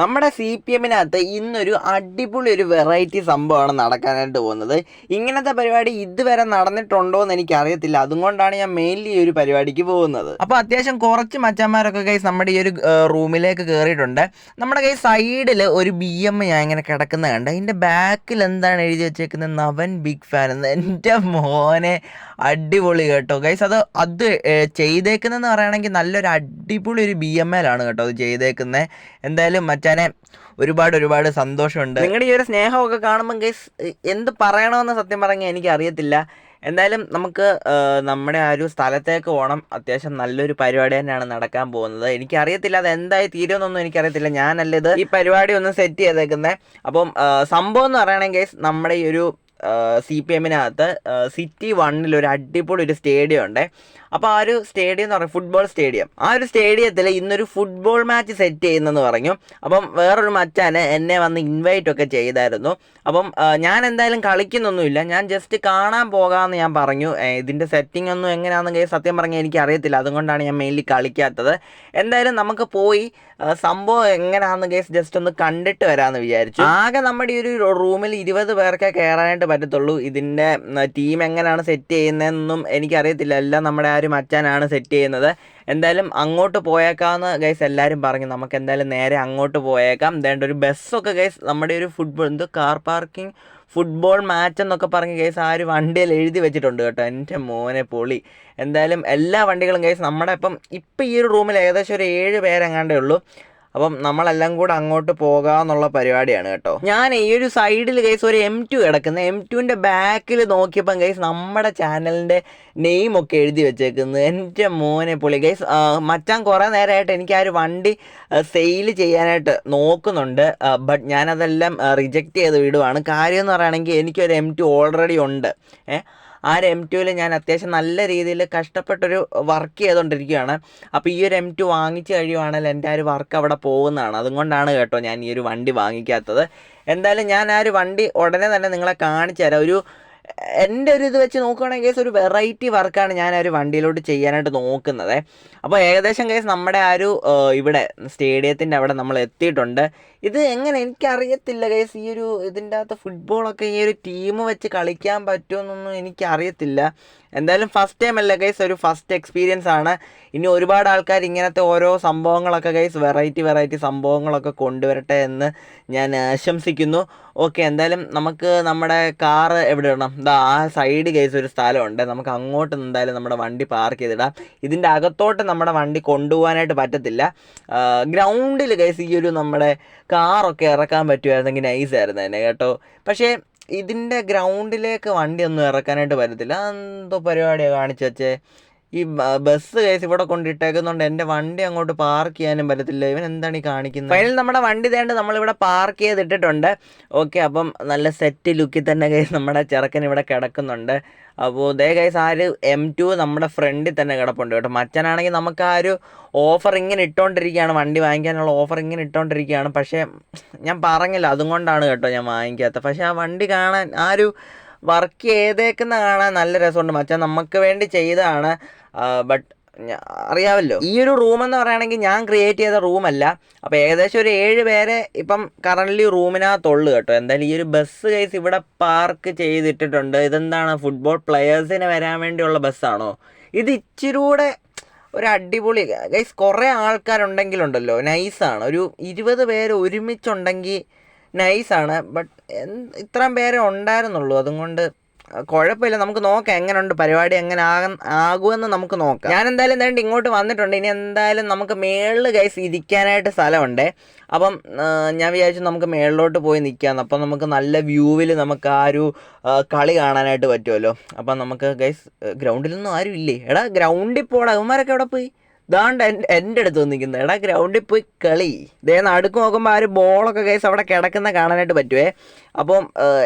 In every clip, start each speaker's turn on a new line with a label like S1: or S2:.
S1: നമ്മുടെ C P എമ്മിനകത്ത് ഇന്നൊരു അടിപൊളി ഒരു വെറൈറ്റി സംഭവമാണ് നടക്കാനായിട്ട് പോകുന്നത്. ഇങ്ങനത്തെ പരിപാടി ഇതുവരെ നടന്നിട്ടുണ്ടോ എന്ന് എനിക്ക് അറിയത്തില്ല അതുകൊണ്ടാണ് ഞാൻ മെയിൻലി ഈ ഒരു പരിപാടിക്ക് പോകുന്നത്. അപ്പോൾ അത്യാവശ്യം കുറച്ച് മച്ചന്മാരൊക്കെ കൈസ് നമ്മുടെ ഈ ഒരു റൂമിലേക്ക് കയറിയിട്ടുണ്ട് നമ്മുടെ കൈ സൈഡിൽ ഒരു ബി എം ഞാൻ ഇങ്ങനെ കിടക്കുന്ന കണ്ട്. അതിന്റെ ബാക്കിൽ എന്താണ് എഴുതി വെച്ചേക്കുന്നത്? നവൻ ബിഗ് ഫാൻ എന്ന്. എന്റെ മോനെ അടിപൊളി കേട്ടോ. ഗൈസ് അത് അത് ചെയ്തേക്കുന്നതെന്ന് പറയുകയാണെങ്കിൽ നല്ലൊരു അടിപൊളി ഒരു ബി എം എൽ ആണ് കേട്ടോ അത് ചെയ്തേക്കുന്നത് എന്തായാലും മച്ചാനെ ഒരുപാട് ഒരുപാട് സന്തോഷമുണ്ട്. നിങ്ങളുടെ ഈ ഒരു സ്നേഹമൊക്കെ കാണുമ്പോൾ ഗൈസ് എന്ത് പറയണമെന്ന് സത്യം പറഞ്ഞാൽ എനിക്ക് അറിയത്തില്ല എന്തായാലും നമുക്ക് നമ്മുടെ ആ ഒരു സ്ഥലത്തേക്ക് പോകണം അത്യാവശ്യം നല്ലൊരു പരിപാടി തന്നെയാണ് നടക്കാൻ പോകുന്നത്. എനിക്കറിയത്തില്ല അത് എന്തായി തീരുമെന്നൊന്നും എനിക്കറിയത്തില്ല. ഞാനല്ല ഇത് ഈ പരിപാടി ഒന്ന് സെറ്റ് ചെയ്തേക്കുന്നത് അപ്പം സംഭവം എന്ന് പറയുകയാണെങ്കിൽ നമ്മുടെ ഈ ഒരു സി പി എമ്മിനകത്ത് സിറ്റി വണ്ണിൽ ഒരു അടിപൊളി ഒരു സ്റ്റേഡിയം ഉണ്ട്. അപ്പോൾ ആ ഒരു സ്റ്റേഡിയം എന്ന് പറയുന്നത് ഫുട്ബോൾ സ്റ്റേഡിയം ആ ഒരു സ്റ്റേഡിയത്തിൽ ഇന്നൊരു ഫുട്ബോൾ മാച്ച് സെറ്റ് ചെയ്യുന്നെന്ന് പറഞ്ഞു. അപ്പം വേറൊരു മച്ചാന് എന്നെ വന്ന് ഇൻവൈറ്റ് ഒക്കെ ചെയ്തായിരുന്നു. അപ്പം ഞാൻ എന്തായാലും കളിക്കുന്നൊന്നുമില്ല. ഞാൻ ജസ്റ്റ് കാണാൻ പോകാമെന്ന് ഞാൻ പറഞ്ഞു. ഇതിന്റെ സെറ്റിംഗ് ഒന്നും എങ്ങനെയാണെന്ന് സത്യം പറഞ്ഞാൽ എനിക്ക് അറിയത്തില്ല അതുകൊണ്ടാണ് ഞാൻ മെയിൻലി കളിക്കാത്തത്. എന്തായാലും നമുക്ക് പോയി സംഭവം എങ്ങനെയാണെന്ന് കേസ് ജസ്റ്റ് ഒന്ന് കണ്ടിട്ട് വരാമെന്ന് വിചാരിച്ചു. ആകെ നമ്മുടെ ഈ ഒരു റൂമിൽ ഇരുപത് പേർക്കേ കയറാനായിട്ട് പറ്റത്തുള്ളൂ. ഇതിന്റെ ടീം എങ്ങനെയാണ് സെറ്റ് ചെയ്യുന്നതെന്നും എനിക്കറിയത്തില്ല. എല്ലാം നമ്മുടെ ആ ഒരു മച്ചാനാണ് സെറ്റ് ചെയ്യുന്നത്. എന്തായാലും അങ്ങോട്ട് പോയേക്കാമെന്ന് ഗൈസ് എല്ലാവരും പറഞ്ഞു. നമുക്ക് എന്തായാലും നേരെ അങ്ങോട്ട് പോയേക്കാം. ദേണ്ട ഒരു ബസ്സൊക്കെ ഗൈസ് നമ്മുടെ ഒരു ഫുട്ബോൾ എന്തോ കാർ പാർക്കിംഗ് ഫുട്ബോൾ മാച്ച് എന്നൊക്കെ പറഞ്ഞ് കേസ് ആ ഒരു വണ്ടിയിൽ എഴുതി വെച്ചിട്ടുണ്ട് കേട്ടോ. എന്റെ മോനെ പൊളി. എന്തായാലും എല്ലാ വണ്ടികളും കേസ് നമ്മുടെ ഇപ്പം ഇപ്പം ഈ ഒരു റൂമിൽ ഏകദേശം ഒരു ഏഴ് പേരെങ്ങാണ്ടേ ഉള്ളൂ. അപ്പം നമ്മളെല്ലാം കൂടെ അങ്ങോട്ട് പോകാന്നുള്ള പരിപാടിയാണ് കേട്ടോ. ഞാൻ ഈ ഒരു സൈഡിൽ കേസ് ഒരു എം ടു കിടക്കുന്ന. എം ടുവിന്റെ ബാക്കിൽ നോക്കിയപ്പം കേസ് നമ്മുടെ ചാനലിന്റെ നെയിം ഒക്കെ എഴുതി വെച്ചേക്കുന്നത് എന്റെ മോനെ പൊളി ഗൈസ് മച്ചാൻ കുറേ നേരമായിട്ട് എനിക്ക് ആ ഒരു വണ്ടി സെയിൽ ചെയ്യാനായിട്ട് നോക്കുന്നുണ്ട്. ബട്ട് ഞാനതെല്ലാം റിജക്റ്റ് ചെയ്ത് വിടുവാണ്. കാര്യം എന്ന് പറയുകയാണെങ്കിൽ എനിക്കൊരു എം ടു ഓൾറെഡി ഉണ്ട്. ഏഹ് ആ ഒരു എം ടുവിൽ ഞാൻ അത്യാവശ്യം നല്ല രീതിയിൽ കഷ്ടപ്പെട്ടൊരു വർക്ക് ചെയ്തുകൊണ്ടിരിക്കുകയാണ് അപ്പോൾ ഈ ഒരു എം ടു വാങ്ങിച്ച് കഴിയുവാണെങ്കിൽ എന്റെ ആ ഒരു വർക്ക് അവിടെ പോകുന്നതാണ്. അതുകൊണ്ടാണ് കേട്ടോ ഞാൻ ഈ ഒരു വണ്ടി വാങ്ങിക്കാത്തത്. എന്തായാലും ഞാൻ ആ ഒരു വണ്ടി ഉടനെ തന്നെ നിങ്ങളെ കാണിച്ചു തരാം. ഒരു എന്റെ ഒരു ഇത് വെച്ച് നോക്കുകയാണെങ്കിൽ കേസ് ഒരു വെറൈറ്റി വർക്കാണ് ഞാൻ ആ ഒരു വണ്ടിയിലോട്ട് ചെയ്യാനായിട്ട് നോക്കുന്നത്. അപ്പോൾ ഏകദേശം കേസ് നമ്മുടെ ആ ഒരു ഇവിടെ സ്റ്റേഡിയത്തിന്റെ അവിടെ നമ്മൾ എത്തിയിട്ടുണ്ട്. ഇത് എങ്ങനെ? എനിക്കറിയത്തില്ല കേസ് ഈ ഒരു ഇതിന്റെ അകത്ത് ഫുട്ബോളൊക്കെ ഈ ഒരു ടീം വെച്ച് കളിക്കാൻ പറ്റുമെന്നൊന്നും എനിക്കറിയത്തില്ല. എന്തായാലും ഫസ്റ്റ് ടൈം അല്ല ഗൈസ് ഒരു ഫസ്റ്റ് എക്സ്പീരിയൻസ് ആണ്. ഇനി ഒരുപാട് ആൾക്കാർ ഇങ്ങനത്തെ ഓരോ സംഭവങ്ങളൊക്കെ ഗൈസ് വെറൈറ്റി വെറൈറ്റി സംഭവങ്ങളൊക്കെ കൊണ്ടുവരട്ടെ എന്ന് ഞാൻ ആശംസിക്കുന്നു. ഓക്കെ എന്തായാലും നമുക്ക് നമ്മുടെ കാറ് എവിടെ ഇടണം? ഇതാ ആ സൈഡ് കേസ് ഒരു സ്ഥലമുണ്ട്. നമുക്ക് അങ്ങോട്ട് എന്തായാലും നമ്മുടെ വണ്ടി പാർക്ക് ചെയ്തിടാം. ഇതിന്റെ അകത്തോട്ട് നമ്മുടെ വണ്ടി കൊണ്ടുപോകാനായിട്ട് പറ്റത്തില്ല. ഗ്രൗണ്ടിൽ കേസ് ഈ ഒരു നമ്മുടെ കാറൊക്കെ ഇറക്കാൻ പറ്റുമായിരുന്നെങ്കിൽ നൈസായിരുന്നു എന്നെ കേട്ടോ. പക്ഷേ ഇതിന്റെ ഗ്രൗണ്ടിലേക്ക് വണ്ടി ഒന്നും ഇറക്കാനായിട്ട് പറ്റത്തില്ല. എന്തോ പരിപാടിയാണ് കാണിച്ചു വെച്ചേ ഈ ബസ് കേസ് ഇവിടെ കൊണ്ടിട്ടേക്കുന്നുണ്ട് എന്റെ വണ്ടി അങ്ങോട്ട് പാർക്ക് ചെയ്യാനും പറ്റത്തില്ല. ഇവൻ എന്താണ് ഈ കാണിക്കുന്നത് ഫൈനൽ നമ്മുടെ വണ്ടി തേണ്ട് നമ്മളിവിടെ പാർക്ക് ചെയ്തിട്ടിട്ടുണ്ട്. ഓക്കെ അപ്പം നല്ല സെറ്റ് ലുക്കിൽ തന്നെ കേസ് നമ്മുടെ ചെറുക്കൻ ഇവിടെ കിടക്കുന്നുണ്ട്. അപ്പോൾ ദേ കേസ് ആര് എം ടു നമ്മുടെ ഫ്രണ്ടിൽ തന്നെ കിടപ്പുണ്ട് കേട്ടോ. മച്ചനാണെങ്കിൽ നമുക്ക് ആ ഒരു ഓഫർ ഇങ്ങനെ ഇട്ടുകൊണ്ടിരിക്കുകയാണ് വണ്ടി വാങ്ങിക്കാനുള്ള ഓഫർ ഇങ്ങനെ ഇട്ടുകൊണ്ടിരിക്കുകയാണ് പക്ഷേ ഞാൻ പറഞ്ഞില്ല അതുകൊണ്ടാണ് കേട്ടോ ഞാൻ വാങ്ങിക്കാത്തത്. പക്ഷേ ആ വണ്ടി കാണാൻ ആ ഒരു വർക്ക് ചെയ്തേക്കുന്ന കാണാൻ നല്ല രസമുണ്ട്. മച്ചാൻ നമുക്ക് വേണ്ടി ചെയ്തതാണ്. ബട്ട് അറിയാമല്ലോ ഈ ഒരു റൂം എന്ന് പറയുകയാണെങ്കിൽ ഞാൻ ക്രിയേറ്റ് ചെയ്ത റൂമല്ല അപ്പോൾ ഏകദേശം ഒരു ഏഴ് പേരെ ഇപ്പം കറന്റ്ലി റൂമിനകത്തുള്ളു കേട്ടോ. എന്തായാലും ഈ ഒരു ബസ് കേസ് ഇവിടെ പാർക്ക് ചെയ്തിട്ടിട്ടുണ്ട്. ഇതെന്താണ്? ഫുട്ബോൾ പ്ലെയേഴ്സിന് വരാൻ വേണ്ടിയുള്ള ബസ്സാണോ ഇത് ഇച്ചിരൂടെ ഒരു അടിപൊളി ഗൈസ് കുറേ ആൾക്കാരുണ്ടെങ്കിലുണ്ടല്ലോ. നൈസാണ് ഒരു ഇരുപത് പേര് ഒരുമിച്ചുണ്ടെങ്കിൽ നൈസാണ് ബട്ട് ഇത്രയും പേരെ ഉണ്ടായിരുന്നുള്ളൂ. അതുകൊണ്ട് കുഴപ്പമില്ല. നമുക്ക് നോക്കാം എങ്ങനെയുണ്ട് പരിപാടി എങ്ങനെ ആകാൻ ആകുമെന്ന് നമുക്ക് നോക്കാം. ഞാൻ എന്തായാലും എന്തായാലും ഇങ്ങോട്ട് വന്നിട്ടുണ്ട്. ഇനി എന്തായാലും നമുക്ക് മേളിൽ ഗൈസ് ഇരിക്കാനായിട്ട് സ്ഥലമുണ്ട്. അപ്പം ഞാൻ വിചാരിച്ചു നമുക്ക് മേളിലോട്ട് പോയി നിൽക്കാം അപ്പം നമുക്ക് നല്ല വ്യൂവിൽ നമുക്ക് ആ ഒരു കളി കാണാനായിട്ട് പറ്റുമല്ലോ. അപ്പം നമുക്ക് ഗൈസ് ഗ്രൗണ്ടിലൊന്നും ആരും ഇല്ലേ? എടാ ഗ്രൗണ്ടിൽ പോടാ. അവന്മാരൊക്കെ എവിടെ പോയി? ദാണ്ട് എന്റെ അടുത്ത് വന്നിരിക്കുന്നത് എടാ ഗ്രൗണ്ടിൽ പോയി കളി. ഇതേ നടുക്ക് നോക്കുമ്പോൾ ആ ഒരു ബോളൊക്കെ കേസ് അവിടെ കിടക്കുന്ന കാണാനായിട്ട് പറ്റുവേ. അപ്പം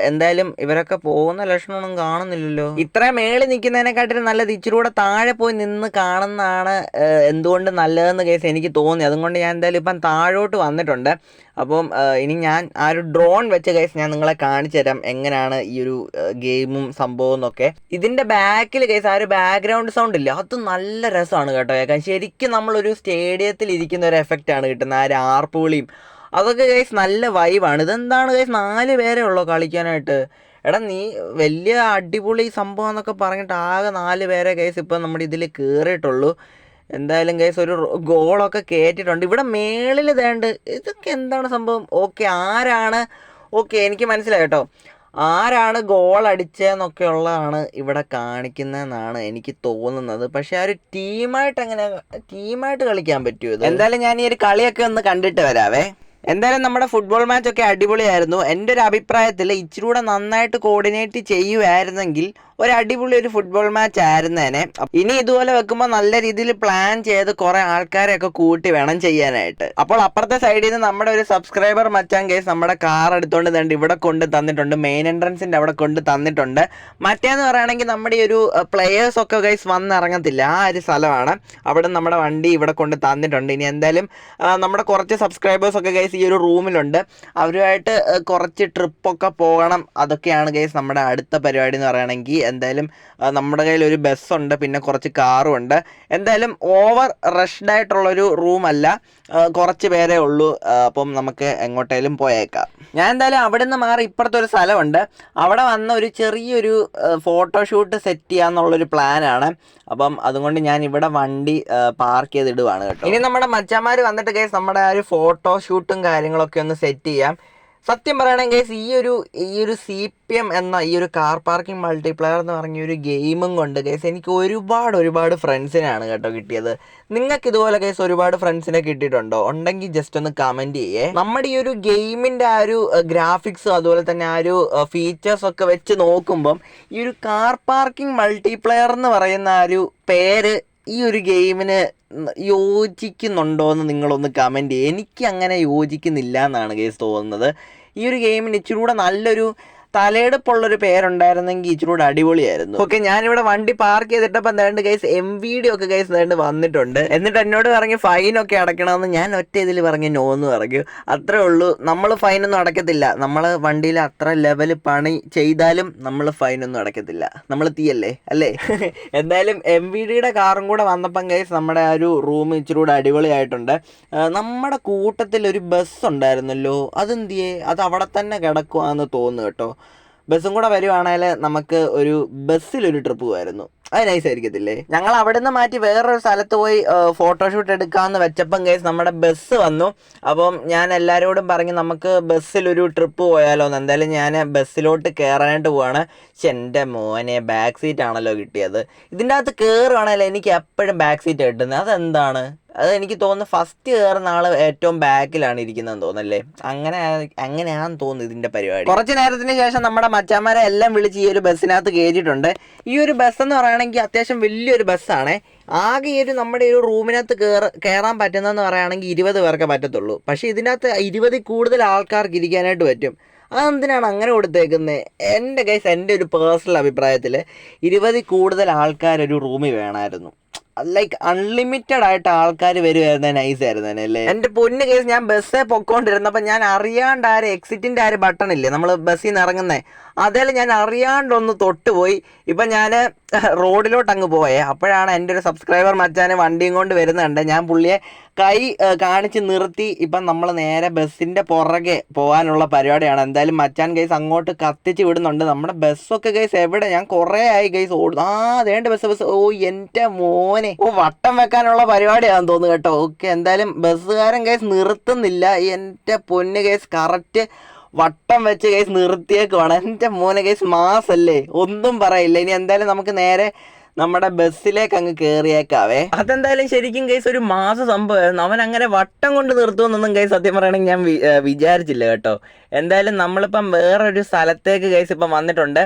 S1: എന്തായാലും ഇവരൊക്കെ പോകുന്ന ലക്ഷണമൊന്നും കാണുന്നില്ലല്ലോ. ഇത്രയും മേളിൽ നിൽക്കുന്നതിനെക്കാട്ടിലും നല്ലത് ഇച്ചിരി താഴെ പോയി നിന്ന് കാണുന്നതാണ് എന്തുകൊണ്ട് നല്ലതെന്ന് കേസ് എനിക്ക് തോന്നി. അതുകൊണ്ട് ഞാൻ എന്തായാലും ഇപ്പം താഴോട്ട് വന്നിട്ടുണ്ട്. അപ്പം ഇനി ഞാൻ ആ ഒരു ഡ്രോൺ വെച്ച കേസ് ഞാൻ നിങ്ങളെ കാണിച്ചു തരാം എങ്ങനെയാണ് ഈ ഒരു ഗെയിമും സംഭവം എന്നൊക്കെ. ഇതിന്റെ ബാക്കിൽ കേസ് ആ ഒരു ബാക്ക്ഗ്രൗണ്ട് സൗണ്ട് ഇല്ല? അത് നല്ല രസമാണ് കേട്ടോ കേൾക്കാൻ. ശരിക്കും നമ്മളൊരു സ്റ്റേഡിയത്തിൽ ഇരിക്കുന്ന ഒരു എഫക്റ്റ് ആണ് കിട്ടുന്നത് ആ ഒരു ആർപ്പുവിളിയും അതൊക്കെ കേസ് നല്ല വൈബാണ് ഇതെന്താണ് കേസ് നാല് പേരേ ഉള്ളോ കളിക്കാനായിട്ട്? എടാ നീ വലിയ അടിപൊളി സംഭവം എന്നൊക്കെ പറഞ്ഞിട്ട് ആകെ നാല് പേരെ കേസ് ഇപ്പം നമ്മുടെ ഇതിൽ കയറിയിട്ടുള്ളൂ എന്തായാലും ഗൈസ് ഒരു ഗോളൊക്കെ കയറ്റിയിട്ടുണ്ട് ഇവിടെ മേളിൽ ഇതേണ്ട് ഇതൊക്കെ എന്താണ് സംഭവം? ഓക്കെ ആരാണ്? ഓക്കെ എനിക്ക് മനസ്സിലായി കേട്ടോ. ആരാണ് ഗോൾ അടിച്ചതെന്നൊക്കെ ഉള്ളതാണ് ഇവിടെ കാണിക്കുന്നതെന്നാണ് എനിക്ക് തോന്നുന്നത്. പക്ഷെ ആ ഒരു ടീമായിട്ട് അങ്ങനെ ടീമായിട്ട് കളിക്കാൻ പറ്റുമോ ഇത്? എന്തായാലും ഞാൻ ഈ ഒരു കളിയൊക്കെ ഒന്ന് കണ്ടിട്ട് വരാവേ. എന്തായാലും നമ്മുടെ ഫുട്ബോൾ മാച്ചൊക്കെ അടിപൊളിയായിരുന്നു. എന്റെ ഒരു അഭിപ്രായത്തിൽ ഇച്ചിരി കൂടെ നന്നായിട്ട് കോർഡിനേറ്റ് ചെയ്യുമായിരുന്നെങ്കിൽ ഒരു അടിപൊളി ഒരു ഫുട്ബോൾ മാച്ച് ആയിരുന്നേനെ ഇനി ഇതുപോലെ വെക്കുമ്പോൾ നല്ല രീതിയിൽ പ്ലാൻ ചെയ്ത് കുറെ ആൾക്കാരെയൊക്കെ കൂട്ടി വേണം ചെയ്യാനായിട്ട്. അപ്പോൾ അപ്പുറത്തെ സൈഡിൽ നിന്ന് നമ്മുടെ ഒരു സബ്സ്ക്രൈബർ മച്ചാൻ കേസ് നമ്മുടെ കാർ എടുത്തുകൊണ്ട് തന്നെ ഇവിടെ കൊണ്ട് തന്നിട്ടുണ്ട്. മെയിൻ എൻട്രൻസിന്റെ അവിടെ കൊണ്ട് തന്നിട്ടുണ്ട്. മറ്റേന്ന് പറയുകയാണെങ്കിൽ നമ്മുടെ ഈ ഒരു പ്ലെയേഴ്സ് ഒക്കെ ഗൈസ് വന്നിറങ്ങത്തില്ല. ആ ഒരു സ്ഥലമാണ്. അവിടെ നമ്മുടെ വണ്ടി ഇവിടെ കൊണ്ട് തന്നിട്ടുണ്ട്. ഇനി എന്തായാലും നമ്മുടെ കുറച്ച് സബ്സ്ക്രൈബേഴ്സ് ഒക്കെ ഗൈസ് ഈ ഒരു റൂമിലുണ്ട്. അവരുമായിട്ട് കുറച്ച് ട്രിപ്പൊക്കെ പോകണം. അതൊക്കെയാണ് ഗൈസ് നമ്മുടെ അടുത്ത പരിപാടി എന്ന് പറയുകയാണെങ്കിൽ എന്തായാലും നമ്മുടെ കയ്യിൽ ഒരു ബസ്സുണ്ട് പിന്നെ കുറച്ച് കാറും ഉണ്ട്. എന്തായാലും ഓവർ റഷ്ഡ് ആയിട്ടുള്ളൊരു റൂമല്ല കുറച്ച് പേരേ ഉള്ളൂ. അപ്പം നമുക്ക് എങ്ങോട്ടേലും പോയേക്കാം. ഞാൻ എന്തായാലും അവിടെ നിന്ന് മാറി ഇപ്പുറത്തെ ഒരു സ്ഥലമുണ്ട്. അവിടെ വന്ന ഒരു ചെറിയൊരു ഫോട്ടോഷൂട്ട് സെറ്റ് ചെയ്യാന്നുള്ളൊരു പ്ലാനാണ് അപ്പം അതുകൊണ്ട് ഞാൻ ഇവിടെ വണ്ടി പാർക്ക് ചെയ്തിടുവാണ് കേട്ടോ. ഇനി നമ്മുടെ മച്ചാമാർ വന്നിട്ട് കേസ് നമ്മുടെ ആ ഒരു ഫോട്ടോ ഷൂട്ടും കാര്യങ്ങളൊക്കെ ഒന്ന് സെറ്റ് ചെയ്യാം. സത്യം പറയുകയാണെങ്കിൽ ഈ ഒരു ഈ ഒരു സി പി എം എന്ന ഈ ഒരു കാർ പാർക്കിംഗ് മൾട്ടിപ്ലെയർ എന്ന് പറഞ്ഞ ഒരു ഗെയിമും കൊണ്ട് ഗൈസ് എനിക്ക് ഒരുപാട് ഒരുപാട് ഫ്രണ്ട്സിനാണ് കേട്ടോ കിട്ടിയത്. നിങ്ങൾക്ക് ഇതുപോലെ ഗൈസ് ഒരുപാട് ഫ്രണ്ട്സിനെ കിട്ടിയിട്ടുണ്ടോ? ഉണ്ടെങ്കിൽ ജസ്റ്റ് ഒന്ന് കമന്റ് ചെയ്യേ. നമ്മുടെ ഈ ഒരു ഗെയിമിന്റെ ആ ഒരു ഗ്രാഫിക്സ് അതുപോലെ തന്നെ ആ ഒരു ഫീച്ചേഴ്സ് ഒക്കെ വെച്ച് നോക്കുമ്പം ഈ ഒരു കാർ പാർക്കിംഗ് മൾട്ടിപ്ലെയർ എന്ന് പറയുന്ന ആ ഒരു പേര് ഈ ഒരു ഗെയിമിന് യോജിക്കുന്നുണ്ടോ എന്ന് നിങ്ങളൊന്ന് കമന്റ് ചെയ്യുക എനിക്ക് അങ്ങനെ യോജിക്കുന്നില്ല എന്നാണ് കേസ് തോന്നുന്നത്. ഈ ഒരു ഗെയിമിന് ഇച്ചിരി കൂടെ നല്ലൊരു തലയെടുപ്പുള്ളൊരു പേരുണ്ടായിരുന്നെങ്കിൽ ഇച്ചിരി കൂടെ അടിപൊളിയായിരുന്നു. ഓക്കെ ഞാനിവിടെ വണ്ടി പാർക്ക് ചെയ്തിട്ടപ്പോൾ എന്താണ്ട് ഗൈസ് എം വി ഡി ഒക്കെ ഗൈസ് എന്താണ്ട് വന്നിട്ടുണ്ട്. എന്നിട്ട് എന്നോട് പറഞ്ഞ് ഫൈനൊക്കെ അടയ്ക്കണമെന്ന് ഞാൻ ഒറ്റ ഇതിൽ പറഞ്ഞ് നോ എന്ന് പറഞ്ഞു. അത്രേ ഉള്ളൂ. നമ്മൾ ഫൈനൊന്നും അടയ്ക്കത്തില്ല. നമ്മൾ വണ്ടിയിൽ അത്ര ലെവൽ പണി ചെയ്താലും നമ്മൾ ഫൈനൊന്നും അടയ്ക്കത്തില്ല. നമ്മൾ തീയല്ലേ? അല്ലേ? എന്തായാലും എം വി ഡിയുടെ കാറും കൂടെ വന്നപ്പം ഗൈസ് നമ്മുടെ ആ ഒരു റൂം ഇച്ചിരി കൂടെ അടിപൊളിയായിട്ടുണ്ട് നമ്മുടെ കൂട്ടത്തിൽ ഒരു ബസ് ഉണ്ടായിരുന്നല്ലോ. അതെന്തിയേ? അത് അവിടെ തന്നെ കിടക്കുവാന്ന് തോന്നുന്നു കേട്ടോ. ബസ്സും കൂടെ വരുവാണെങ്കിൽ നമുക്ക് ഒരു ബസ്സിലൊരു ട്രിപ്പ് പോകായിരുന്നു അത് നൈസ് ആയിരിക്കത്തില്ലേ? ഞങ്ങൾ അവിടെ നിന്ന് മാറ്റി വേറൊരു സ്ഥലത്ത് പോയി ഫോട്ടോഷൂട്ട് എടുക്കാമെന്ന് വെച്ചപ്പം കേസ് നമ്മുടെ ബസ് വന്നു. അപ്പം ഞാൻ എല്ലാവരോടും പറഞ്ഞ് നമുക്ക് ബസ്സിലൊരു ട്രിപ്പ് പോയാലോ എന്ന് എന്തായാലും ഞാൻ ബസ്സിലോട്ട് കയറാനായിട്ട് പോവാണ്. പക്ഷെ എന്റെ മോനെ ബാക്ക് സീറ്റ് ആണല്ലോ കിട്ടിയത്. ഇതിന്റെ അകത്ത് കയറുകയാണെങ്കിൽ എനിക്ക് എപ്പോഴും ബാക്ക് സീറ്റ് കിട്ടുന്നത് അതെന്താണ്? അത് എനിക്ക് തോന്നുന്നു ഫസ്റ്റ് കയറുന്ന ആൾ ഏറ്റവും ബാക്കിലാണ് ഇരിക്കുന്നതെന്ന് തോന്നല്ലേ അങ്ങനെ അങ്ങനെയാന്ന് തോന്നുന്നു ഇതിന്റെ പരിപാടി. കുറച്ച് നേരത്തിന് ശേഷം നമ്മുടെ മച്ചാന്മാരെ എല്ലാം വിളിച്ച് ഈ ഒരു ബസ്സിനകത്ത് കയറ്റിയിട്ടുണ്ട് ഈ ഒരു ബസ് എന്ന് പറയുകയാണെങ്കിൽ അത്യാവശ്യം വലിയൊരു ബസ്സാണ്. ആകെ ഒരു നമ്മുടെ ഒരു റൂമിനകത്ത് കയറ കയറാൻ പറ്റുന്നതെന്ന് പറയുകയാണെങ്കിൽ ഇരുപത് പേർക്ക് പറ്റത്തുള്ളൂ. പക്ഷേ ഇതിനകത്ത് ഇരുപതിൽ കൂടുതൽ ആൾക്കാർക്ക് ഇരിക്കാനായിട്ട് പറ്റും. അതെന്തിനാണ് അങ്ങനെ കൊടുത്തേക്കുന്നത് എന്റെ കേസ് എന്റെ ഒരു പേഴ്സണൽ അഭിപ്രായത്തിൽ ഇരുപതിൽ കൂടുതൽ ആൾക്കാരൊരു റൂമിൽ വേണമായിരുന്നു. ലൈക്ക് അൺലിമിറ്റഡ് ആയിട്ട് ആൾക്കാർ വരുമായിരുന്നെ നൈസ് ആയിരുന്നു അല്ലേ? എന്റെ പൊന്ന് കേസ് ഞാൻ ബസ്സേ പൊക്കോണ്ടിരുന്നപ്പോൾ ഞാൻ അറിയാണ്ട് ആ ഒരു എക്സിറ്റിന്റെ ആ ഒരു ബട്ടൺ ഇല്ലേ നമ്മൾ ബസ്സിൽ നിന്ന് ഇറങ്ങുന്നേ? അതേലും ഞാൻ അറിയാണ്ടൊന്ന് തൊട്ടുപോയി. ഇപ്പം ഞാൻ റോഡിലോട്ട് അങ്ങ് പോയേ. അപ്പോഴാണ് എന്റെ ഒരു സബ്സ്ക്രൈബർ മച്ചാനെ വണ്ടിയും കൊണ്ട് വരുന്നുണ്ട്. ഞാൻ പുള്ളിയെ കൈ കാണിച്ച് നിർത്തി ഇപ്പം നമ്മൾ നേരെ ബസ്സിന്റെ പുറകെ പോകാനുള്ള പരിപാടിയാണ്. എന്തായാലും മച്ചാൻ ഗൈസ് അങ്ങോട്ട് കത്തിച്ച് വിടുന്നുണ്ട്. നമ്മുടെ ബസ്സൊക്കെ ഗൈസ് എവിടെ? ഞാൻ കുറേ ആയി ഗൈസ് ഓടുന്നു ആ അതേണ്ട ബസ് ബസ്. ഓ എന്റെ മോനെ. ഓ വട്ടം വെക്കാനുള്ള പരിപാടിയാണെന്ന് തോന്നുന്നു കേട്ടോ. ഓക്കെ എന്തായാലും ബസ്സുകാരൻ ഗൈസ് നിർത്തുന്നില്ല. എന്റെ പൊന്ന് ഗൈസ് കറക്റ്റ് വട്ടം വെച്ച് കേസ് നിർത്തിയേക്കുവാണ്. എന്റെ മോനെ കേസ് മാസല്ലേ? ഒന്നും പറയില്ല. ഇനി എന്തായാലും നമുക്ക് നേരെ നമ്മുടെ ബസ്സിലേക്ക് അങ്ങ് കയറിയേക്കാവേ അതെന്തായാലും ശരിക്കും കേസ് ഒരു മാസ സംഭവമായിരുന്നു. അവൻ അങ്ങനെ വട്ടം കൊണ്ട് നിർത്തുമെന്നൊന്നും കേസ് സത്യം പറയുകയാണെങ്കിൽ ഞാൻ വിചാരിച്ചില്ല കേട്ടോ. എന്തായാലും നമ്മളിപ്പം വേറൊരു സ്ഥലത്തേക്ക് കേസ് ഇപ്പം വന്നിട്ടുണ്ട്.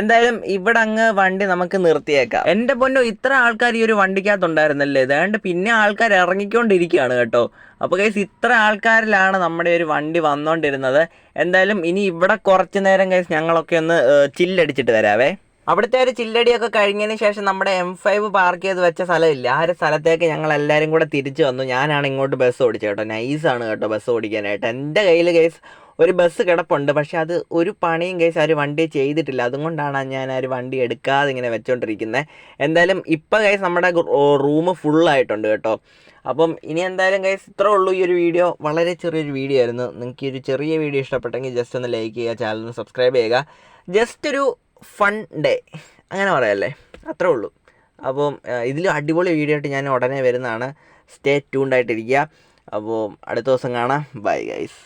S1: എന്തായാലും ഇവിടെ അങ്ങ് വണ്ടി നമുക്ക് നിർത്തിയേക്കാം. എന്റെ പൊന്നോ ഇത്ര ആൾക്കാർ ഈ ഒരു വണ്ടിക്കകത്തുണ്ടായിരുന്നല്ലേ? ഇതാണ്ട് പിന്നെ ആൾക്കാർ ഇറങ്ങിക്കൊണ്ടിരിക്കുകയാണ് കേട്ടോ. അപ്പോൾ കേസ് ഇത്ര ആൾക്കാരിലാണ് നമ്മുടെ ഒരു വണ്ടി വന്നുകൊണ്ടിരുന്നത് എന്തായാലും ഇനി ഇവിടെ കുറച്ച് നേരം കേസ് ഞങ്ങളൊക്കെ ഒന്ന് ചില്ലടിച്ചിട്ട് വരാവേ. അവിടുത്തെ ഒരു ചില്ലടിയൊക്കെ കഴിഞ്ഞതിന് ശേഷം നമ്മുടെ എം ഫൈവ് പാർക്ക് ചെയ്ത് വെച്ച സ്ഥലമില്ല. ആ ഒരു സ്ഥലത്തേക്ക് ഞങ്ങൾ എല്ലാവരും കൂടെ തിരിച്ചു വന്നു. ഞാനാണ് ഇങ്ങോട്ട് ബസ് ഓടിച്ചത് കേട്ടോ. നൈസാണ് കേട്ടോ ബസ് ഓടിക്കാനായിട്ട്. എന്റെ കയ്യിൽ കേസ് ഒരു ബസ് കിടപ്പുണ്ട്. പക്ഷെ അത് ഒരു പണിയും കേസ് ആ ഒരു വണ്ടി ചെയ്തിട്ടില്ല. അതുകൊണ്ടാണ് ഞാൻ ആ ഒരു വണ്ടി എടുക്കാതെ ഇങ്ങനെ വെച്ചോണ്ടിരിക്കുന്നത് എന്തായാലും ഇപ്പം കേസ് നമ്മുടെ റൂം ഫുള്ളായിട്ടുണ്ട് കേട്ടോ. അപ്പം ഇനി എന്തായാലും കേസ് ഇത്രേ ഉള്ളൂ ഈ ഒരു വീഡിയോ. വളരെ ചെറിയൊരു വീഡിയോ ആയിരുന്നു. നിങ്ങൾക്ക് ഈ ഒരു ചെറിയ വീഡിയോ ഇഷ്ടപ്പെട്ടെങ്കിൽ ജസ്റ്റ് ഒന്ന് ലൈക്ക് ചെയ്യുക ചാനൽ ഒന്ന് സബ്സ്ക്രൈബ് ചെയ്യുക. ജസ്റ്റ് ഒരു ഫൺ ഡേ അങ്ങനെ പറയല്ലേ? അത്രേ ഉള്ളൂ. അപ്പം ഇതിലും അടിപൊളി വീഡിയോ ആയിട്ട് ഞാൻ ഉടനെ വരുന്നതാണ്. സ്റ്റേ ട്യൂൺഡ് ആയിട്ടിരിക്കുക. അപ്പോൾ അടുത്ത ദിവസം കാണാം. Bye guys